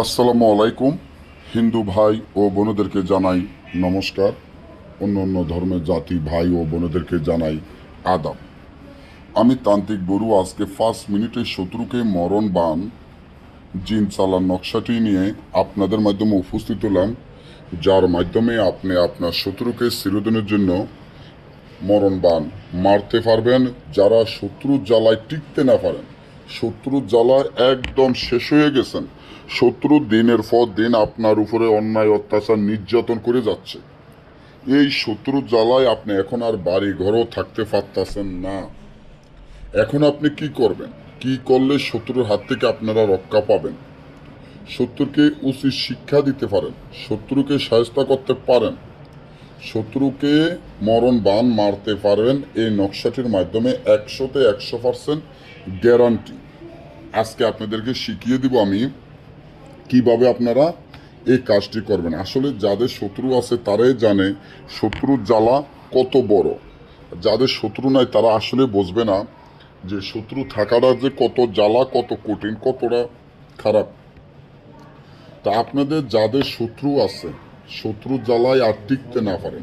আসসালামু আলাইকুম। হিন্দু ভাই ও বোনদেরকে জানাই নমস্কার। অন্য অন্য ধর্মের জাতি ভাই ও বোনদেরকে জানাই আদাব। আমি তান্ত্রিক বড়ু, আজকে ফার্স্ট মিনিটে শত্রুকে মরণ বান, জিন চালার নকশাটি নিয়ে আপনাদের মাধ্যমে উপস্থিত হলাম, যার মাধ্যমে আপনি আপনার শত্রুকে চিরদিনের জন্য মরণ বান মারতে পারবেন, যারা শত্রুর জ্বালায় টিকতে না পারেন। শত্রুর জ্বালায় একদম শেষ হয়ে গেছেন। শত্রু দিনের পর দিন আপনার উপরে অন্যায়, অত্যাচার, নির্যাতন করে যাচ্ছে। এই শত্রুর জ্বালায় আপনি এখন আর বাড়ি ঘরও থাকতে পারতেছেন না। এখন আপনি কি করবেন? কি করলে শত্রুর হাত থেকে আপনারা রক্ষা পাবেন? শত্রুকে উচিত শিক্ষা দিতে পারেন। শত্রুকে সাহায্য করতে পারেন। শত্রুকে মরণ বান মারতে পারবেন এই নকশাটির মাধ্যমে একশোতে একশো পার্সেন্ট গ্যারান্টি। আজকে আপনাদেরকে শিখিয়ে দিব আমি কীভাবে আপনারা এই কাজটি করবেন। আসলে যাদের শত্রু আছে তারাই জানে শত্রুর জ্বালা কত বড়। যাদের শত্রু নাই তারা আসলে বুঝবে না যে শত্রু থাকাটা যে কত জ্বালা, কত কঠিন, কতটা খারাপ। তা আপনাদের যাদের শত্রু আছে, শত্রুর জ্বালায় আর টিকতে না পারেন।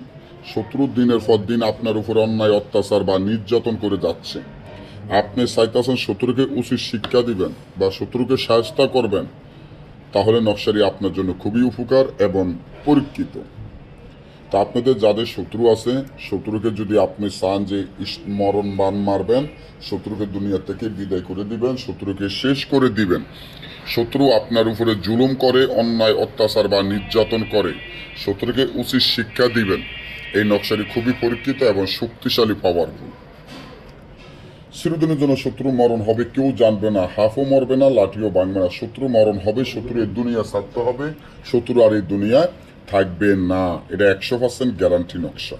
শত্রুর দিনের পর দিন আপনার উপর অন্যায়, অত্যাচার বা নির্যাতন করে যাচ্ছে। আপনি চাইতেছেন শত্রুকে উচিত শিক্ষা দিবেন বা শত্রুকে সাহায্য করবেন, তাহলে নকশারি আপনার জন্য খুবই উপকার এবং পরীক্ষিত। তা আপনাদের যাদের শত্রু আছে, শত্রুকে যদি আপনি চান যে ইস- মরণ বান মারবেন, শত্রুকে দুনিয়া থেকে বিদায় করে দিবেন, শত্রুকে শেষ করে দিবেন। শত্রু আপনার উপরে জুলুম করে, অন্যায়, অত্যাচার বা নির্যাতন করে, শত্রুকে উচিত শিক্ষা দিবেন। এই নকশাটি খুবই পরীক্ষিত এবং শক্তিশালী পাওয়ারফুল চিরদিনের জন্য শত্রু মরণ হবে, কেউ জানবে না। হাফও মরবে না, লাঠিও ভাঙবে না। শত্রু মরণ হবে, শত্রু এই দুনিয়া ছাড়তে হবে, শত্রু আর এই দুনিয়ায় থাকবে না। এটা একশো পার্সেন্ট গ্যারান্টি নকশা।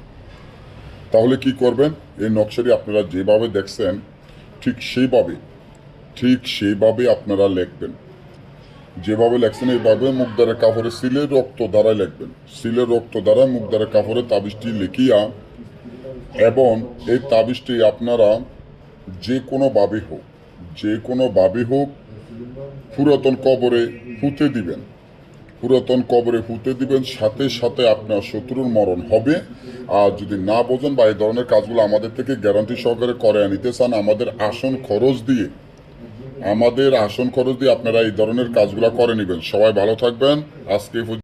তাহলে কি করবেন? এই নকশাটি আপনারা যেভাবে দেখছেন, ঠিক সেইভাবে ঠিক সেইভাবে আপনারা লিখবেন। যেভাবে লেখছেন, এইভাবে মুখদারের কাপড়ে সিলের রক্ত দ্বারা লিখবেন। সিলের রক্ত দ্বারা মুখদারের কাপড়ে তাবিজটি লিখিয়া, এবং এই তাবিজটি আপনারা যে কোনোভাবে হোক, যে কোনোভাবে হোক, পুরাতন কবরে পুঁতে দিবেন। পুরাতন কবরে পুঁতে দিবেন, সাথে সাথে আপনার শত্রুর মরণ হবে। আর যদি না বোঝেন বা এই ধরনের কাজগুলো আমাদের থেকে গ্যারান্টি সহকারে করে নিতে চান, আমাদের আসন খরচ দিয়ে, আমাদের আসন খরচ দিয়ে আপনারা এই ধরনের কাজগুলো করে নেবেন। সবাই ভালো থাকবেন। আজকে